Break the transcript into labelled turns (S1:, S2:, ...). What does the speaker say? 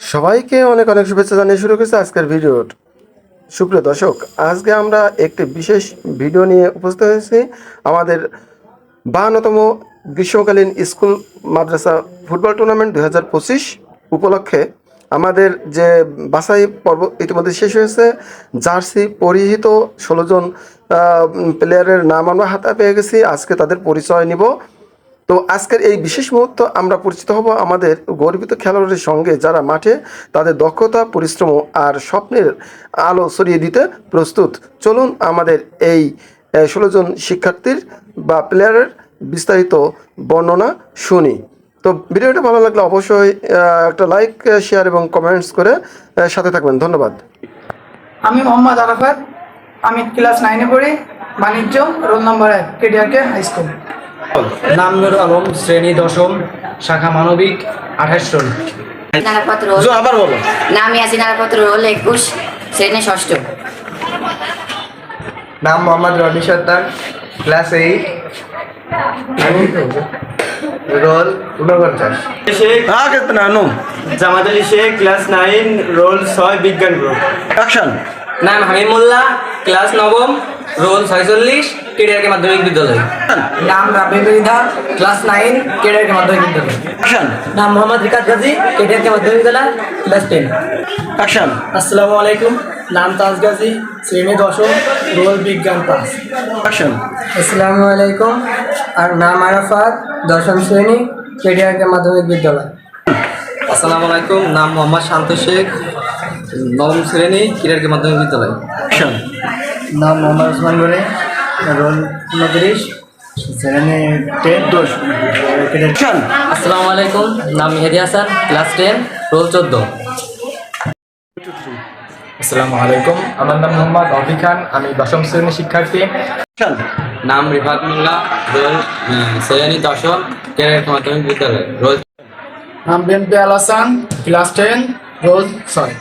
S1: সবাইকে অনেক অনেক শুভেচ্ছা জানিয়ে শুরু করছে আজকের ভিডিওর। সুপ্রিয় দর্শক, আজকে আমরা একটি বিশেষ ভিডিও নিয়ে উপস্থিত হয়েছি। আমাদের বাহান্নতম গ্রীষ্মকালীন স্কুল মাদ্রাসা ফুটবল টুর্নামেন্ট দুই হাজার পঁচিশ উপলক্ষে আমাদের যে বাছাই পর্ব ইতিমধ্যে শেষ হয়েছে, জার্সি পরিহিত ষোলো জন প্লেয়ারের নাম আমরা হাতে পেয়ে গেছি। আজকে তাদের পরিচয় নিব। তো আজকের এই বিশেষ মুহূর্ত আমরা পরিচিত হব আমাদের গর্বিত খেলোয়াড়ের সঙ্গে যারা মাঠে তাদের দক্ষতা, পরিশ্রম আর স্বপ্নের আলো ছড়িয়ে দিতে প্রস্তুত। চলুন আমাদের এই ষোলো জন শিক্ষার্থীর বা প্লেয়ারের বিস্তারিত বর্ণনা শুনি। তো ভিডিওটা ভালো লাগলে অবশ্যই একটা লাইক শেয়ার এবং কমেন্টস করে সাথে থাকবেন। ধন্যবাদ।
S2: আমি মোহাম্মদ আরাফাত। আমি ক্লাস নাইনে পড়ি, বাণিজ্য রোল নম্বর এক কেডিআরকে হাই স্কুল
S3: নাম নুর আলম শ্রেণি দশম শাখা মানবিক আঠাশ জন।
S4: নারাপত্র
S1: আবার বলো।
S4: নাম ইয়াসিন নারাপত্র রোল একুশ শ্রেণি ষষ্ঠ।
S5: নাম Mohammad Roni Sattar class eight. Roll ঊনপঞ্চাশ
S6: শেখ
S1: হ্যাঁ কিতনা no.
S6: Jamat Ali Sheikh class nine roll ছয় বিজ্ঞান গ্রুপ।
S1: অ্যাকশন
S3: নাম হামিমুল্লাহ ক্লাস নবম। রোল ছয়চল্লিশ কেডিআরকে মাধ্যমিক বিদ্যালয়।
S2: নাম রাবি মৃধা ক্লাস নাইন কেডিআরকে মাধ্যমিক বিদ্যালয়।
S3: নাম মোহাম্মদ রিকাত গাজী কেডিআরকে মাধ্যমিক বিদ্যালয় ক্লাস টেন
S1: অ্যাকশন
S2: আসসালামু আলাইকুম নাম তাজ গাজী শ্রেণি দশম রোল বিজ্ঞান পাস।
S1: অ্যাকশন
S2: আসসালামু আলাইকুম আর নাম আরাফাত দশম শ্রেণি কেডিআরকে মাধ্যমিক বিদ্যালয়।
S3: আসসালামু আলাইকুম নাম মোহাম্মদ শান্ত শেখ নবম শ্রেণি কেডিআরকে মাধ্যমিক বিদ্যালয়।
S2: নাম মোহাম্মদ ওসমান গরে রোল উনত্রিশ শ্রেণি টেন দশ।
S3: আসসালামু আলাইকুম নাম Mehedi Hasan class ten roll চোদ্দ।
S7: আসসালামু আলাইকুম আমার নাম মোহাম্মদ অভি খান আমি দশম শ্রেণির শিক্ষার্থী।
S3: নাম রিফাত মোল্লা রোল শ্রেণি দশম কেডিআরকে মাধ্যমিক বিদ্যালয় রোল
S2: নাম BNP Al Hasan class ten roll ছয়।